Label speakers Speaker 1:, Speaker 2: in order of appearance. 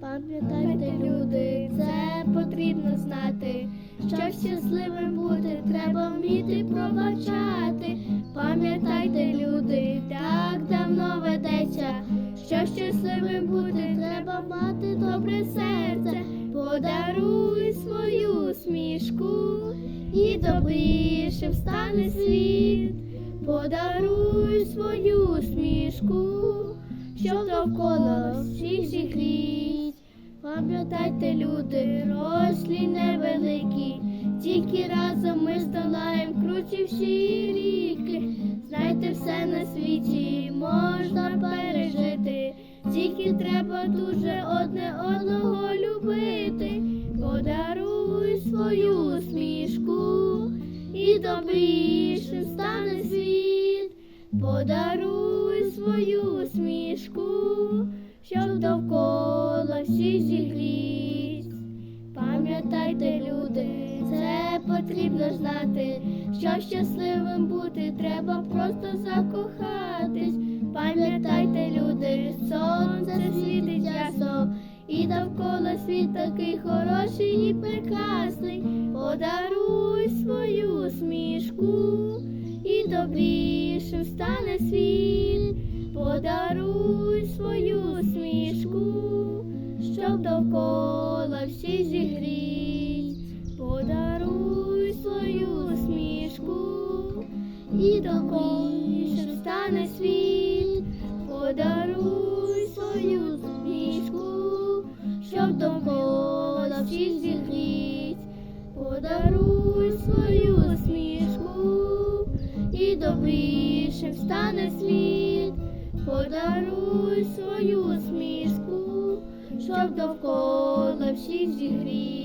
Speaker 1: Пам'ятайте, люди, це потрібно знати. Щоб щасливим бути, треба вміти пробачати. Щоб щасливим бути, треба мати добре серце. Подаруй свою смішку і добрішим стане світ. Подаруй свою смішку, щоб довкола всіх зігріть. Пам'ятайте, люди, рослі невеликі, тільки разом ми здолаєм круті всі ріки. Знайте, все на світі можна пережити, тільки треба дуже одне одного любити. Подаруй свою смішку і добрішим стане світ. Подаруй свою смішку, щоб довкола всіх зігріть. Пам'ятайте, люди, це потрібно знати, що щасливим бути треба просто закохатись. Пам'ятайте, сонце світить ясно, і довкола світ такий хороший і прекрасний. Подаруй свою смішку і добрішим стане світ. Подаруй свою смішку, щоб довкола всі зігріть. Подаруй свою смішку і добрішим стане світ. Щоб всі зігріть. Подаруй свою смішку і добрішим стане світ. Подаруй свою смішку, щоб довкола всіх зігріть.